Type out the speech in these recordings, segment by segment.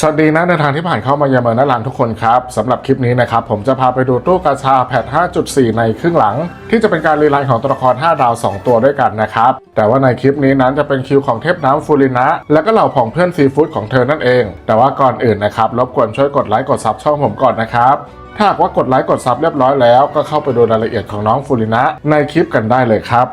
สวัสดีนะในทางที่ผ่านเข้ามายาเมืองนาลานทุกคนครับสำหรับคลิปนี้นะครับ ผมจะพาไปดูตู้กาชาแพท 5.4 ในครึ่งหลัง ที่จะเป็นการรีไลน์ของตัวละคร 5 ดาว 2 ตัวด้วยกันนะครับ แต่ว่าในคลิปนี้นั้นจะเป็นคิวของเทพน้ำฟูรินะ และก็เหล่าผองเพื่อนซีฟู้ดของเธอนั่นเอง แต่ว่าก่อนอื่นนะครับรบกวนช่วยกดไลค์กดซับช่องผมก่อนนะครับถ้าหากว่ากดไลค์กดซับเรียบร้อยแล้วก็เข้าไปดูรายละเอียดของน้องฟูรินะในคลิปกันได้เลยครับ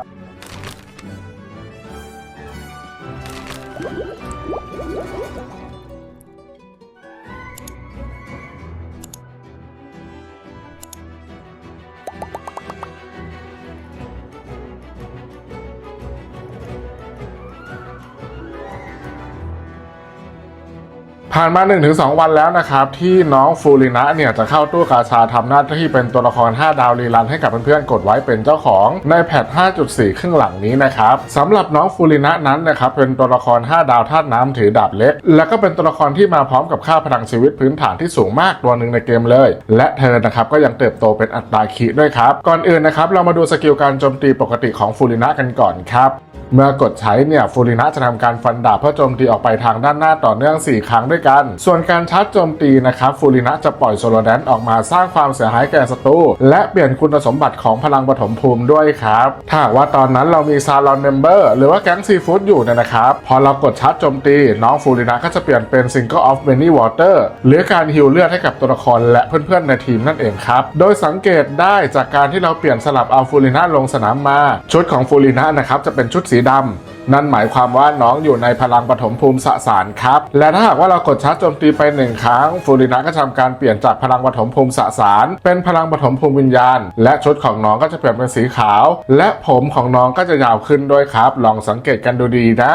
ผ่านมา 1-2 วันแล้วนะครับ ที่น้องฟูรินะเนี่ยจะเข้าตู้กาชาทำหน้าที่เป็นตัวละคร 5 ดาวรีรันให้กับเพื่อนๆกดไว้เป็นเจ้าของในแพท 5.4 ครึ่งหลังนี้นะครับสำหรับน้องฟูรินะนั้นนะครับเป็นตัวละคร 5 ดาวธาตุน้ำถือดาบเล็ก และก็เป็นตัวละครที่มาพร้อมกับค่าพลังชีวิตพื้นฐานที่สูงมากตัวหนึ่งในเกมเลย และเธอนะครับก็ยังเติบโตเป็นอัตราคีด้วยครับก่อนอื่นนะครับเรามาดูสกิลการโจมตีปกติของฟูรินะกันก่อนครับ เมื่อกดใช้เนี่ยฟูรินะจะทำการฟันดาบเพื่อโจมตีออกไปทางด้านหน้าต่อเนื่อง 4 ครั้งด้วยกัน ส่วนการชาร์จโจมตีนะครับฟูรินะจะปล่อยโซโลแดนออกมาสร้างความเสียหายแก่ศัตรูและเปลี่ยนคุณสมบัติของพลังปฐมภูมิด้วยครับถ้าว่าตอนนั้นเรามีซาลอนเมมเบอร์หรือว่าแก๊งซีฟู้ดอยู่เนี่ยนะครับ พอเรากดชาร์จโจมตี น้องฟูรินะก็จะเปลี่ยนเป็น Single of Many Water หรือการฮิวเลือดให้กับตัวละครและเพื่อนๆในทีมนั่นเองครับ โดยสังเกตได้จากการที่เราเปลี่ยนสลับเอาฟูรินะลงสนามมา ชุดของฟูรินะนะครับจะเป็นชุดสีดำนั่นหมายความว่าน้องอยู่ในพลังปฐมภูมิสสารครับ และถ้าหากว่าเรากดชาร์จโจมตีไปหนึ่งครั้ง ฟูรินะก็จะทำการเปลี่ยนจากพลังปฐมภูมิสสาร เป็นพลังปฐมภูมิวิญญาณ และชุดของน้องก็จะเปลี่ยนเป็นสีขาว และผมของน้องก็จะยาวขึ้นด้วยครับ ลองสังเกตกันดูดีนะ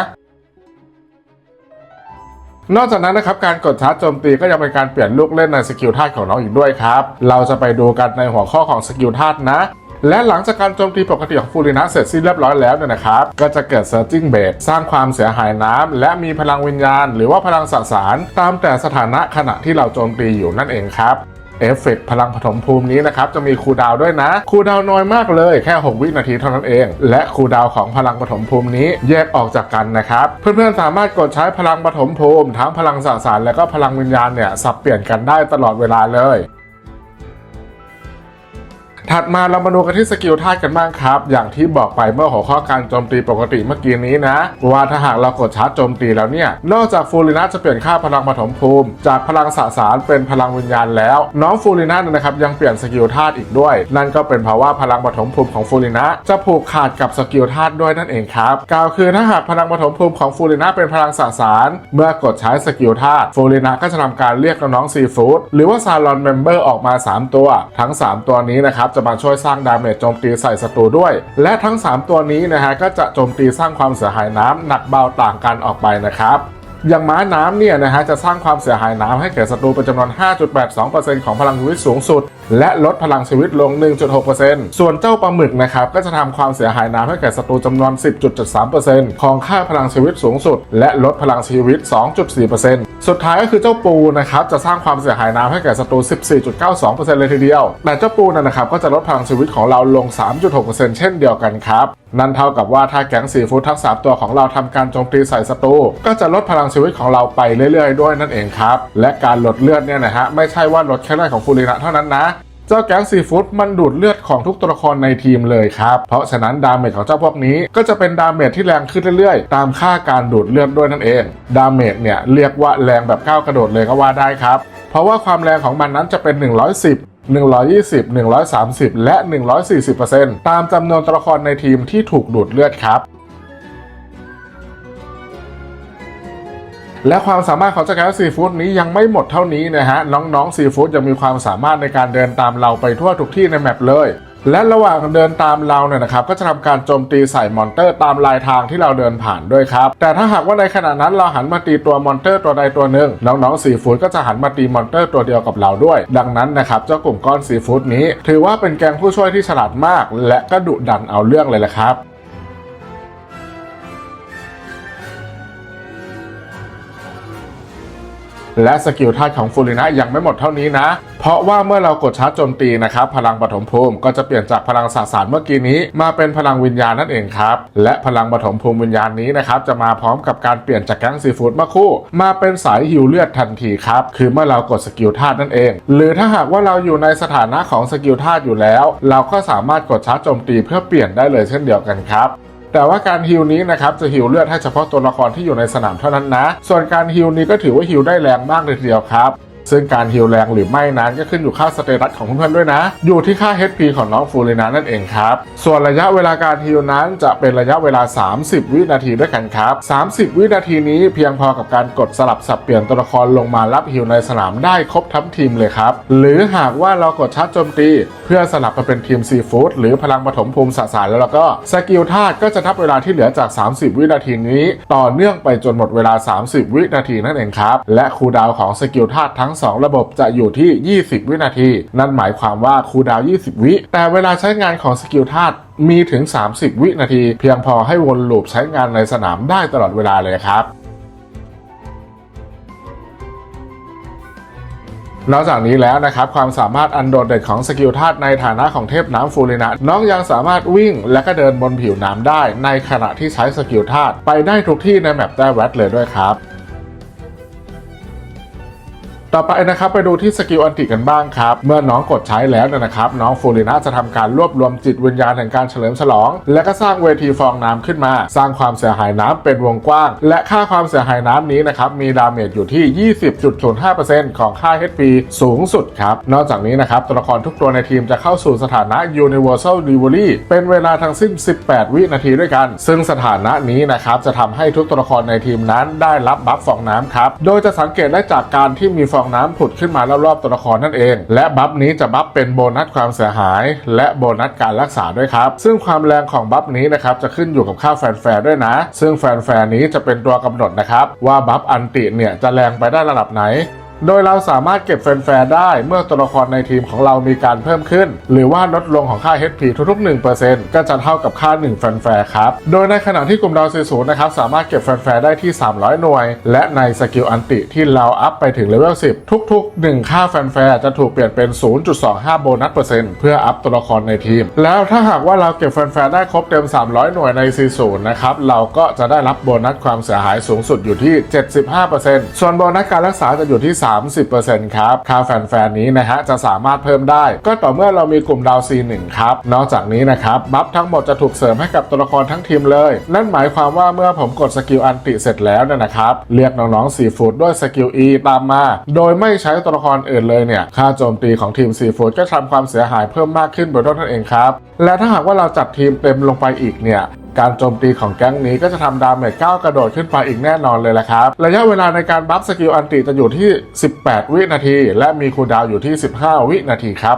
นอกจากนั้นนะครับการกดชาร์จโจมตีก็ยังเป็นการเปลี่ยนลูกเล่นในสกิลธาตุของน้องอีกด้วยครับ เราจะไปดูกันในหัวข้อของสกิลธาตุนะ และหลังจากการโจมตีปกติของฟูรินะเสร็จสิ้นเรียบร้อยแล้วเนี่ยนะครับ ก็จะเกิด Surging b a s สร้างความเสียหายน้ำและมีพลังวิญญาณ หรือว่าพลังสสาร ตามแต่สถานะขณะที่เราโจมตีอยู่นั่นเองครับเอฟเฟกต์พลังปฐมภูมินี้นะครับ จะมีคูดาวด้วยนะ คูดาวน้อยมากเลยแค่ 6 วินาทีเท่านั้นเอง และคูดาวของพลังปฐมภูมินี้แยกออกจากกันนะครับ เพื่อนๆสามารถกดใช้พลังปฐมภูมิ ทั้งพลังสสารและก็พลังวิญญาณเนี่ยสับเปลี่ยนกันได้ตลอดเวลาเลย ถัดมาเรามาดูกันที่สกิลธาตุกันบ้างครับ อย่างที่บอกไปเมื่อหัวข้อการโจมตีปกติเมื่อกี้นี้นะ ว่าถ้าหากเรากดชาร์จโจมตีแล้วเนี่ย นอกจากฟูรินะจะเปลี่ยนค่าพลังปฐมภูมิ จากพลังสสารเป็นพลังวิญญาณแล้ว น้องฟูรินะเนี่ยนะครับยังเปลี่ยนสกิลธาตุอีกด้วย นั่นก็เป็นเพราะว่าพลังปฐมภูมิของฟูรินะจะผูกขาดกับสกิลธาตุด้วยนั่นเองครับกล่าวคือถ้าหากพลังปฐมภูมิของฟูรินะเป็นพลังสสาร เมื่อกดใช้สกิลธาตุฟูรินะก็จะทำการเรียกน้องซีฟู้ดหรือว่าซาลอนเมมเบอร์ออกมา 3 ตัว ทั้ง 3 ตัวนี้นะครับจะมาช่วยสร้างดาเมจโจมตีใส่ศัตรูด้วย และทั้ง 3 ตัวนี้นะฮะก็จะโจมตีสร้างความเสียหายน้ำหนักเบาต่างกันออกไปนะครับอย่างม้าน้ำเนี่ยนะฮะจะสร้างความเสียหายน้ำให้แก่ศัตรูเป็นจำนวน 5.82%ของพลังชีวิตสูงสุด และลดพลังชีวิตลง 1.6%ส่วนเจ้าปลาหมึกนะครับก็จะทำความเสียหายน้ำให้แก่ศัตรูจำนวน 10.73%ของค่าพลังชีวิตสูงสุด และลดพลังชีวิต 2.4%สุดท้ายก็คือเจ้าปูนะครับจะสร้างความเสียหายน้ำให้แก่ศัตรู 14.92%เลยทีเดียว แต่เจ้าปูนั่นนะครับก็จะลดพลังชีวิตของเราลง 3.6%เช่นเดียวกันครับนั่นเท่ากับว่าถ้าแก๊งซีฟู้ดทั้ง 3 ตัวของเราทำการโจมตีใส่ศัตรูก็จะลดพลังชีวิตของเราไปเรื่อยๆ ด้วยนั่นเองครับ และการลดเลือดเนี่ยนะฮะไม่ใช่ว่าลดแค่เลือดของฟูรินะเท่านั้นนะ เจ้าแก๊งซีฟู้ดมันดูดเลือดของทุกตัวละครในทีมเลยครับ เพราะฉะนั้นดาเมจของเจ้าพวกนี้ก็จะเป็นดาเมจที่แรงขึ้นเรื่อยๆ ตามค่าการดูดเลือดด้วยนั่นเอง ดาเมจเนี่ยเรียกว่าแรงแบบก้าวกระโดดเลยก็ว่าได้ครับ เพราะว่าความแรงของมันนั้นจะเป็น 110 120 130 และ 140%ตามจำนวนตัวละครในทีมที่ถูกดูดเลือดครับ และความสามารถของเจ้าแก๊สซีฟู้ดนี้ยังไม่หมดเท่านี้นะฮะ น้องๆซีฟู้ดยังมีความสามารถในการเดินตามเราไปทั่วทุกที่ในแมปเลย และระหว่างเดินตามเราเนี่ยนะครับก็จะทำการโจมตีใส่มอนเตอร์ตามลายทางที่เราเดินผ่านด้วยครับ แต่ถ้าหากว่าในขณะนั้นเราหันมาตีตัวมอนเตอร์ตัวใดตัวหนึ่งน้องๆซีฟู้ดก็จะหันมาตีมอนเตอร์ตัวเดียวกับเราด้วย ดังนั้นนะครับเจ้ากลุ่มก้อนซีฟู้ดนี้ ถือว่าเป็นแกงผู้ช่วยที่ฉลาดมาก และก็ดุดันเอาเรื่องเลยแหละครับ และสกิลธาตุของฟูรินะยังไม่หมดเท่านี้นะ เพราะว่าเมื่อเรากดชาร์จโจมตีนะครับ พลังปฐมภูมิก็จะเปลี่ยนจากพลังสสารเมื่อกี้นี้ มาเป็นพลังวิญญาณนั่นเองครับ และพลังปฐมภูมิวิญญาณนี้นะครับ จะมาพร้อมกับการเปลี่ยนจากแก๊งซีฟู้ดมาคู่ มาเป็นสายฮิวเลือดทันทีครับ คือเมื่อเรากดสกิลธาตุนั่นเอง หรือถ้าหากว่าเราอยู่ในสถานะของสกิลธาตุอยู่แล้ว เราก็สามารถกดชาร์จโจมตีเพื่อเปลี่ยนได้เลยเช่นเดียวกันครับ แต่ว่าการฮิลนี้นะครับจะฮิลเลือดให้เฉพาะตัวละครที่อยู่ในสนามเท่านั้นนะ ส่วนการฮิลนี้ก็ถือว่าฮิลได้แรงมากเลยทีเดียวครับ ซึ่งการฮิลแรงหรือไม่นั้นก็ขึ้นอยู่ค่าสเตตัสของเพื่อนๆด้วยนะ อยู่ที่ค่า HP ของน้องฟูรินานั่นเองครับ ส่วนระยะเวลาการฮิลนั้นจะเป็นระยะเวลา 30 วินาทีด้วยกันครับ 30 วินาทีนี้เพียงพอกับการกดสลับสับเปลี่ยนตัวละครลงมารับฮิลในสนามได้ครบทั้งทีมเลยครับหรือหากว่าเรากดชาร์จโจมตี เพื่อสลับมาเป็นทีมซีฟู้ดหรือพลังปฐมภูมิสสารแล้วแล้วก็สกิลธาตุก็จะนับเวลาที่เหลือจาก 30 วินาทีนี้ ต่อเนื่องไปจนหมดเวลา 30 วินาทีนั่นเองครับและคูดาวของสกิลธาตุทั้ง2 ระบบจะอยู่ที่ 20 วินาที นั่นหมายความว่าคูลดาว 20 วิ แต่เวลาใช้งานของสกิลธาตุมีถึง 30 วินาที เพียงพอให้วนลูปใช้งานในสนามได้ตลอดเวลาเลยครับนอกจากนี้แล้วนะครับความสามารถอันโดดเด่นของสกิลธาตุในฐานะของเทพน้ำฟูรินะน้องยังสามารถวิ่งและก็เดินบนผิวน้ำได้ ในขณะที่ใช้สกิลธาตุไปได้ทุกที่ในแมปแต้แวดเลยด้วยครับ ต่อไปนะครับไปดูที่สกิลอันติกันบ้างครับ เมื่อน้องกดใช้แล้วนยนะครับ น้องฟูรินะจะทำการรวบรวมจิตวิญญาณแห่งการเฉลิมฉลอง และก็สร้างเวทีฟองน้ำขึ้นมา สร้างความเสียหายน้ำเป็นวงกว้าง และค่าความเสียหายน้ำนี้นะครับมีดาเมจอยู่ที่ 20.05%ของค่า HP สูงสุดครับ นอกจากนี้นะครับตัวละครทุกตัวในทีมจะเข้าสู่สถานะ Universal Delivery เป็นเวลาทั้งสิ้น 18 วินาทีด้วยกัน ซึ่งสถานะนี้นะครับจะทำให้ทุกตัวละครในทีมนั้นได้รับบัฟฟองน้ำครับโดยจะสังเกตได้จากการที่มีฟองน้ำผุดขึ้นมารอบๆตัวละครนั่นเอง และบัฟนี้จะบัฟเป็นโบนัสความเสียหาย และโบนัสการรักษาด้วยครับ ซึ่งความแรงของบัฟนี้นะครับจะขึ้นอยู่กับค่าแฟนแฟร์ด้วยนะ ซึ่งแฟนแฟร์นี้จะเป็นตัวกำหนดนะครับว่าบัฟอันติเนี่ยจะแรงไปได้ระดับไหน โดยเราสามารถเก็บแฟนๆได้เมื่อตัวละครในทีมของเรามีการเพิ่มขึ้น หรือว่าลดลงของค่า HP ทุกๆ 1%ก็จะเท่ากับค่า 1 แฟนๆครับ โดยในขณะที่กลุ่มดาวซีศูนย์นะครับสามารถเก็บแฟนๆได้ที่ 300 หน่วย และในสกิลอันติที่เราอัพไปถึงเลเวล 10 ทุก ๆ 1 ค่าแฟนๆจะถูกเปลี่ยนเป็น 0.25 โบนัสเปอร์เซ็นต์เพื่ออัพตัวละครในทีม แล้วถ้าหากว่าเราเก็บแฟนๆได้ครบเต็ม 300 หน่วยในซีศูนย์นะครับเราก็จะได้รับโบนัสความเสียหายสูงสุดอยู่ที่ 75%ส่วนโบนัสการรักษาจะอยู่ที่30%ครับค่าแฟนๆนี้นะฮะจะสามารถเพิ่มได้ ก็ต่อเมื่อเรามีกลุ่มดาว C1 ครับ นอกจากนี้นะครับบัฟทั้งหมดจะถูกเสริมให้กับตัวละครทั้งทีมเลย นั่นหมายความว่าเมื่อผมกดสกิลอันติเสร็จแล้วเนี่ยนะครับเรียกน้องๆซีฟูดด้วยสกิล E ตามมา โดยไม่ใช้ตัวละครอื่นเลยเนี่ยค่าโจมตีของทีมซีฟูดก็ทำความเสียหายเพิ่มมากขึ้นบนต้นนั่นเองครับและถ้าหากว่าเราจัดทีมเต็มลงไปอีกเนี่ย การโจมตีของแก๊งนี้ก็จะทำดาเมจก้าวกระโดดขึ้นไปอีกแน่นอนเลยแหละครับ ระยะเวลาในการบัฟสกิลอันติจะอยู่ที่ 18 วินาที และมีคูลดาวอยู่ที่ 15 วินาทีครับ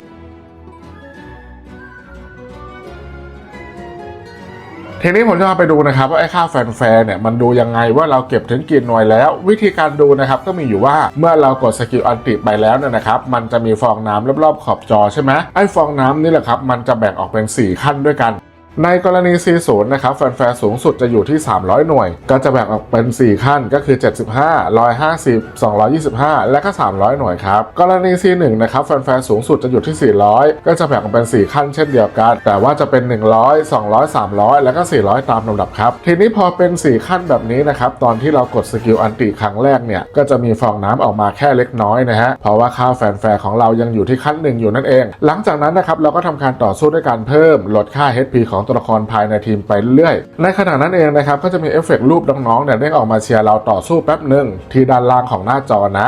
ทีนี้ผมจะมาไปดูนะครับว่าไอ้ค่าแฟนแฟร์เนี่ยมันดูยังไงว่าเราเก็บถึงกี่หน่วยแล้ว วิธีการดูนะครับก็มีอยู่ว่าเมื่อเรากดสกิลอันติไปแล้วเนี่ยนะครับมันจะมีฟองน้ำรอบๆขอบจอใช่ไหมไอ้ฟองน้ำนี่แหละครับมันจะแบ่งออกเป็น 4 ขั้นด้วยกัน ในกรณี C0 นะครับแฟนๆสูงสุดจะอยู่ที่ 300 หน่วย ก็จะแบ่งออกเป็น 4 ขั้นก็คือ 75 150 225 และก็ 300 หน่วยครับ กรณี C1 นะครับแฟนๆสูงสุดจะอยู่ที่ 400 ก็จะแบ่งออกเป็น 4 ขั้นเช่นเดียวกัน แต่ว่าจะเป็น 100 200 300 แล้วก็ 400 ตามลำดับครับ ทีนี้พอเป็น 4 ขั้นแบบนี้นะครับ ตอนที่เรากดสกิลอันติครั้งแรกเนี่ย ก็จะมีฟองน้ำออกมาแค่เล็กน้อยนะฮะ เพราะว่าค่าแฟนแฟร์ของเรายังอยู่ที่ขั้นหนึ่งอยู่นั่นเอง หลังจากนั้นนะครับเราก็ทำการต่อสู้ด้วยการเพิ่มลดค่า HP ของตัวละครภายในทีมไปเรื่อยๆ ในขณะนั้นเองนะครับก็จะมีเอฟเฟกรูปน้องๆเนี่ยได้ออกมาเชียร์เราต่อสู้แป๊บหนึ่งที่ด้านล่างของหน้าจอนะ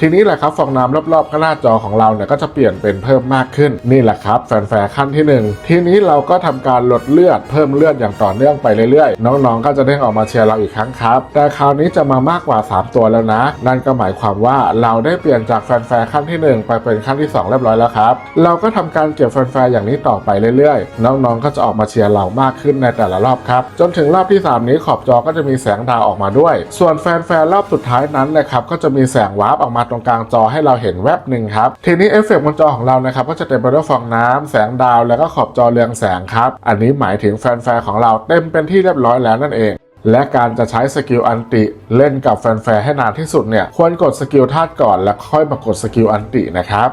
ทีนี้แหละครับฟองน้ำรอบๆข้างหน้าจอของเราเนี่ยก็จะเปลี่ยนเป็นเพิ่มมากขึ้นนี่แหละครับแฟนแฟร์ขั้นที่หนึ่งทีนี้เราก็ทำการลดเลือดเพิ่มเลือดอย่างต่อเนื่องไปเรื่อยๆ น้องๆ ก็จะเด้งออกมาเชียร์เราอีกครั้งครับ แต่คราวนี้จะมามากกว่า 3 ตัวแล้วนะ นั่นก็หมายความว่าเราได้เปลี่ยนจากแฟนแฟร์ขั้นที่หนึ่งไปเป็นขั้นที่สองเรียบร้อยแล้วครับ เราก็ทำการเก็บแฟนแฟร์อย่างนี้ต่อไปเรื่อยๆ น้องๆ ก็จะออกมาเชียร์เรามากขึ้นในแต่ละรอบครับ จนถึงรอบที่สามนี้ขอบจอก็จะมีแสงดาวออกมาด้วย ส่วนแฟนแฟร์รอบสุดท้ายนั้นนะครับก็จะมีแสงวาร์ปออกมาตรงกลางจอให้เราเห็นแวบหนึ่งครับ ทีนี้เอฟเฟกต์บนจอของเรานะครับก็จะเต็มไปด้วยฟองน้ำแสงดาว แล้วก็ขอบจอเรืองแสงครับ อันนี้หมายถึงแฟนๆของเราเต็มเป็นที่เรียบร้อยแล้วนั่นเองและการจะใช้สกิลอันติเล่นกับแฟนๆให้นานที่สุดเนี่ย ควรกดสกิลธาตุก่อนแล้วค่อยมากดสกิลอันตินะครับ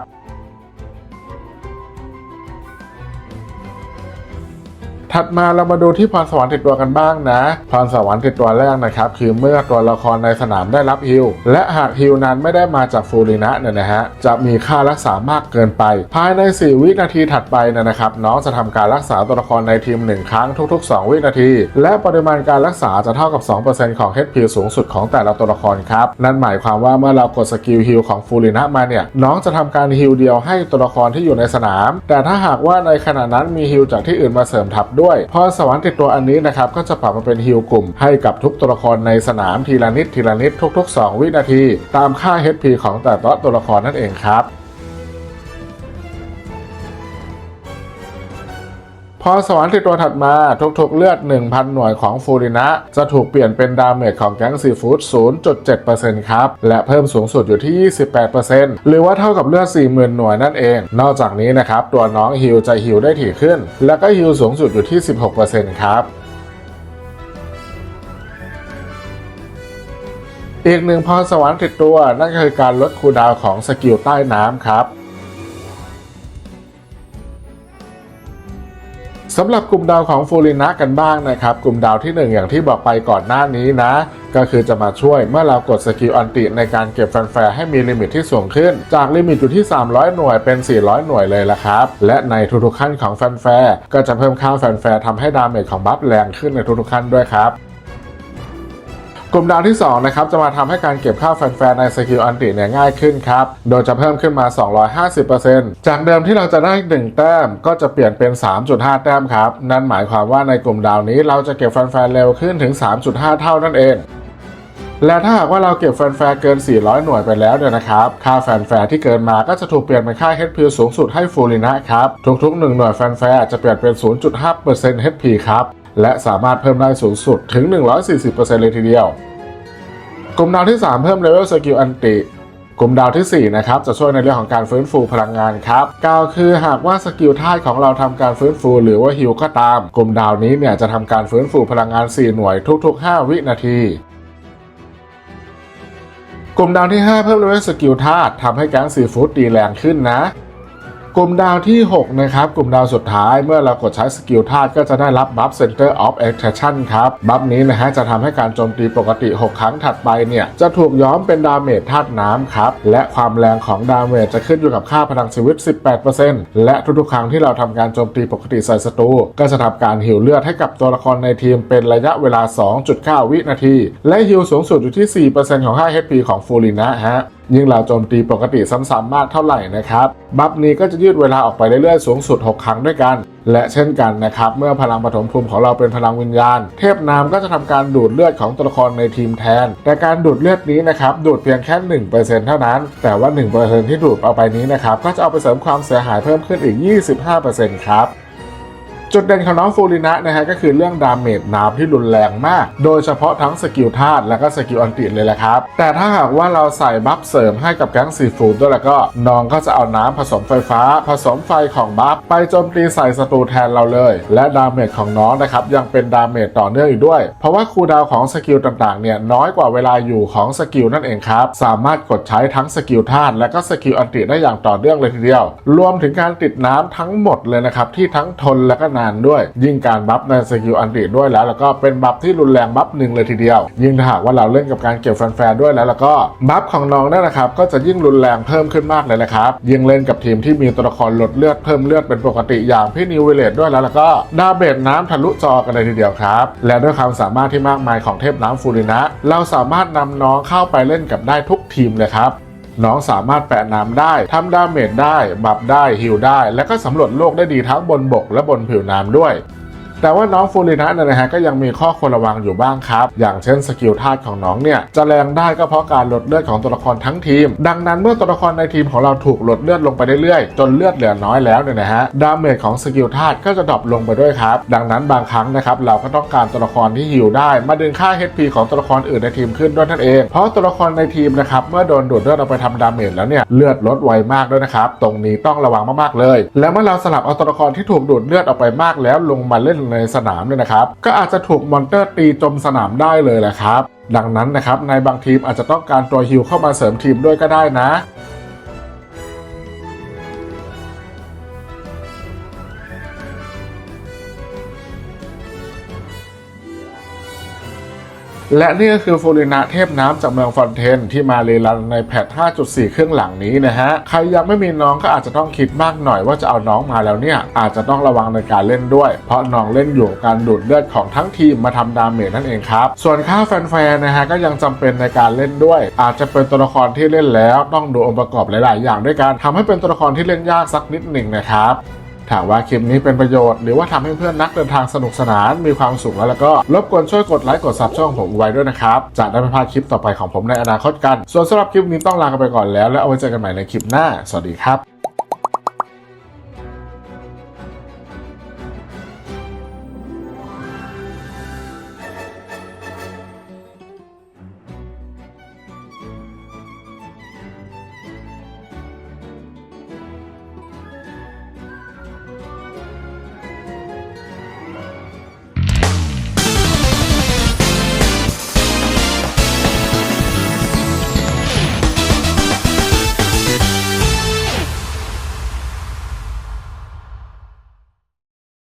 ถัดมาเรามาดูที่พรสวรรค์ติดตัวกันบ้างนะพรสวรรค์ติดตัวแรกนะครับคือเมื่อตัวละครในสนามได้รับฮิลและหากฮิลนั้นไม่ได้มาจากฟูรินะเนี่ยนะฮะจะมีค่ารักษามากเกินไป ภายใน 4 วินาทีถัดไปนนะครับ น้องจะทำการรักษาตัวละครในทีม 1 ครั้งทุก ๆ 2 วินาที และปริมาณการรักษาจะเท่ากับ 2%ของ HP สูงสุดของแต่ละตัวละครครับ นั่นหมายความว่าเมื่อเรากดสกิลฮิลของฟูรินะมาเนี่ยน้องจะทำการฮิลเดียวให้ตัวละครที่อยู่ในสนาม แต่ถ้าหากว่าในขณะนั้นมีฮิลจากที่อื่นมาเสริมทับด้วยพอสวรรค์ติดตัวอันนี้นะครับก็จะปรับมาเป็นฮิลกลุ่ม ให้กับทุกตัวละครในสนามทีละนิดทีละนิดทุก ๆ 2 วินาที ตามค่า HP ของแต่ละตัวละครนั่นเองครับ พอสวรรค์ติดตัวถัดมาทุกๆเลือด 1,000 หน่วยของฟูรินะ จะถูกเปลี่ยนเป็นดาเมจของแก๊งซีฟู้ด0.7%ครับ และเพิ่มสูงสุดอยู่ที่ 28%หรือว่าเท่ากับเลือด 40,000 หน่วยนั่นเอง นอกจากนี้นะครับ ตัวน้องฮิลจะฮิลได้ถี่ขึ้น และก็ฮิลสูงสุดอยู่ที่ 16%ครับอีกหนึ่งพรสวรรค์ติดตัวนั่นก็คือการลดคูดาวของสกิลใต้น้ำครับ สำหรับกลุ่มดาวของฟูรินะกันบ้างนะครับ กลุ่มดาวที่ 1 อย่างที่บอกไปก่อนหน้านี้นะ ก็คือจะมาช่วยเมื่อเรากดสกิลอันติในการเก็บแฟนแฟร์ให้มีลิมิตที่สูงขึ้น จากลิมิตอยู่ที่ 300 หน่วยเป็น 400 หน่วยเลยละครับ และในทุกๆขั้นของแฟนแฟร์ก็จะเพิ่มค่าแฟนแฟร์ทำให้ดาเมจของบัฟแรงขึ้นในทุกๆขั้นด้วยครับ กลุ่มดาวที่ 2 นะครับ จะมาทำให้การเก็บค่าแฟนๆในสกิลอันติเนี่ยง่ายขึ้นครับ โดยจะเพิ่มขึ้นมา 250%จากเดิมที่เราจะได้ 1 แต้ม ก็จะเปลี่ยนเป็น 3.5 แต้มครับ นั่นหมายความว่าในกลุ่มดาวนี้เราจะเก็บแฟนๆเร็วขึ้นถึง 3.5 เท่านั่นเองและถ้าหากว่าเราเก็บแฟนแฟร์เกิน 400 หน่วยไปแล้วเนี่ยนะครับ ค่าแฟนแฟร์ที่เกินมาก็จะถูกเปลี่ยนเป็นค่า HP สูงสุดให้ฟูรินะครับ ทุกๆ 1 หน่วยแฟนแฟร์จะเปลี่ยนเป็น 0.5% HP ครับ และสามารถเพิ่มได้สูงสุดถึง 140%เลยทีเดียว กลุ่มดาวที่ 3 เพิ่มเลเวลสกิลอันติกลุ่มดาวทีสี่4 นะครับ จะช่วยในเรื่องของการฟื้นฟูพลังงานครับกล่าวคือหากว่าสกิลธาตุของเราทำการฟื้นฟูหรือว่าฮิลก็ตาม กลุ่มดาวนี้เนี่ยจะทำการฟื้นฟูพลังงาน 4 หน่วยทุก ๆ 5 วินาที กลุ่มดาวที่ 5 เพิ่มเลเวลสกิลธาตุทำให้แก๊งซีฟู้ดตีแรงขึ้นนะ กลุ่มดาวที่ 6 นะครับ กลุ่มดาวสุดท้ายเมื่อเรากดใช้สกิลธาตุก็จะได้รับบัฟ Center of Attraction ครับ บัฟนี้นะฮะจะทำให้การโจมตีปกติ 6 ครั้งถัดไปเนี่ย จะถูกย้อมเป็นดาเมจธาตุน้ำครับ และความแรงของดาเมจจะขึ้นอยู่กับค่าพลังชีวิต 18%และทุกๆ ครั้งที่เราทำการโจมตีปกติใส่ศัตรูก็จะทำการหิวเลือดให้กับตัวละครในทีมเป็นระยะเวลา 2.9 วินาที และฮิลสูงสุดอยู่ที่ 4%ของค่า HP ของฟูรินะฮะยิ่งเราโจมตีปกติซ้ำๆมากเท่าไหร่นะครับ บัฟนี้ก็จะยืดเวลาออกไปเรื่อยๆ สูงสุด 6 ครั้งด้วยกัน และเช่นกันนะครับ เมื่อพลังปฐมภูมิของเราเป็นพลังวิญญาณ เทพนามก็จะทำการดูดเลือดของตัวละครในทีมแทน แต่การดูดเลือดนี้นะครับดูดเพียงแค่ 1%เท่านั้น แต่ว่า 1%ที่ดูดเอาไปนี้นะครับก็จะเอาไปเสริมความเสียหายเพิ่มขึ้นอีก 25%ครับ จุดเด่นของน้องฟูรินะนะฮะก็คือเรื่องดาเมจน้ำที่รุนแรงมาก โดยเฉพาะทั้งสกิลธาตุและก็สกิลอันติเลยแหละครับ แต่ถ้าหากว่าเราใส่บัฟเสริมให้กับแก๊งซีฟูดด้วยแล้วก็น้องก็จะเอาน้ำผสมไฟฟ้า ผสมไฟของบัฟไปโจมตีใส่ศัตรูแทนเราเลย และดาเมจของน้องนะครับยังเป็นดาเมจต่อเนื่องอีกด้วย เพราะว่าคูดาวของสกิลต่างๆเนี่ยน้อยกว่าเวลาอยู่ของสกิลนั่นเองครับ สามารถกดใช้ทั้งสกิลธาตุและก็สกิลอันติได้อย่างต่อเนื่องเลยทีเดียว รวมถึงการติดน้ำทั้งหมดเลยนะครับที่ทั้งทนและก็นานด้วย ยิ่งการบัฟในสกิลอันติด้วยแล้วแล้วก็เป็นบัฟที่รุนแรงบัฟหนึ่งเลยทีเดียว ยิ่งถ้าหากว่าเราเล่นกับการเก็บแฟนๆด้วยแล้วแล้วก็บัฟของน้องนั่นนะครับก็จะยิ่งรุนแรงเพิ่มขึ้นมากเลยนะครับยิ่งเล่นกับทีมที่มีตัวละครลดเลือดเพิ่มเลือดเป็นปกติอย่างพี่นิวเวเลตด้วยแล้วแล้วก็ดาเบจน้ำทะลุจอกันเลยทีเดียวครับและด้วยความสามารถที่มากมายของเทพน้ำฟูรินะ เราสามารถนำน้องเข้าไปเล่นกับได้ทุกทีมเลยครับ น้องสามารถแปะน้ำได้ทำดาเมจได้ บัฟได้ฮิลได้ และก็สำรวจโลกได้ดีทั้งบนบกและบนผิวน้ำด้วย แต่ว่าน้องฟูรินะเนี่ยนะฮะก็ยังมีข้อควรระวังอยู่บ้างครับ อย่างเช่นสกิลธาตุของน้องเนี่ยจะแรงได้ก็เพราะการลดเลือดของตัวละครทั้งทีม ดังนั้นเมื่อตัวละครในทีมของเราถูกลดเลือดลงไปเรื่อยๆ จนเลือดเหลือน้อยแล้วเนี่ยนะฮะดาเมจของสกิลธาตุก็จะดรอปลงไปด้วยครับ ดังนั้นบางครั้งนะครับเราก็ต้องการตัวละครที่ฮิวได้ มาดึงค่า HP ของตัวละครอื่นในทีมขึ้นด้วยนั่นเอง เพราะตัวละครในทีมนะครับเมื่อโดนดูดเลือดเอาไปทำดาเมจแล้วเนี่ยเลือดลดไวมากด้วยนะครับตรงนี้ต้องระวังมากๆเลย แล้วเมื่อเราสลับเอาตัวละครที่ถูกดูดเลือดออกไปมากแล้วลงมาเล่นในสนามเนี่ยนะครับ ก็อาจจะถูกมอนเตอร์ตีจมสนามได้เลยแหละครับ ดังนั้นนะครับในบางทีมอาจจะต้องการตัวฮิลเข้ามาเสริมทีมด้วยก็ได้นะ และนี่ก็คือฟูรินะเทพน้ำจากเมืองฟอนเทน ที่มาเลรันในแพท 5.4 เครื่องหลังนี้นะฮะ ใครยังไม่มีน้องก็อาจจะต้องคิดมากหน่อยว่าจะเอาน้องมาแล้วเนี่ย อาจจะต้องระวังในการเล่นด้วย เพราะน้องเล่นอยู่การดูดเลือดของทั้งทีมมาทำดาเมจนั่นเองครับ ส่วนค่าแฟนๆนะฮะก็ยังจำเป็นในการเล่นด้วย อาจจะเป็นตัวละครที่เล่นแล้วต้องดูองค์ประกอบหลาย ๆ อย่างด้วยกันทำให้เป็นตัวละครที่เล่นยากสักนิดหนึ่งนะครับ ถามว่าคลิปนี้เป็นประโยชน์หรือว่าทำให้เพื่อนนักเดินทางสนุกสนานมีความสุขแล้วแล้วก็รบกวนช่วยกดไลค์กดซับช่องผมไว้ด้วยนะครับจะได้ไม่พลาดคลิปต่อไปของผมในอนาคตกัน ส่วนสำหรับคลิปนี้ต้องลากันไปก่อนแล้วแล้วเอาไว้เจอกันใหม่ในคลิปหน้าสวัสดีครับ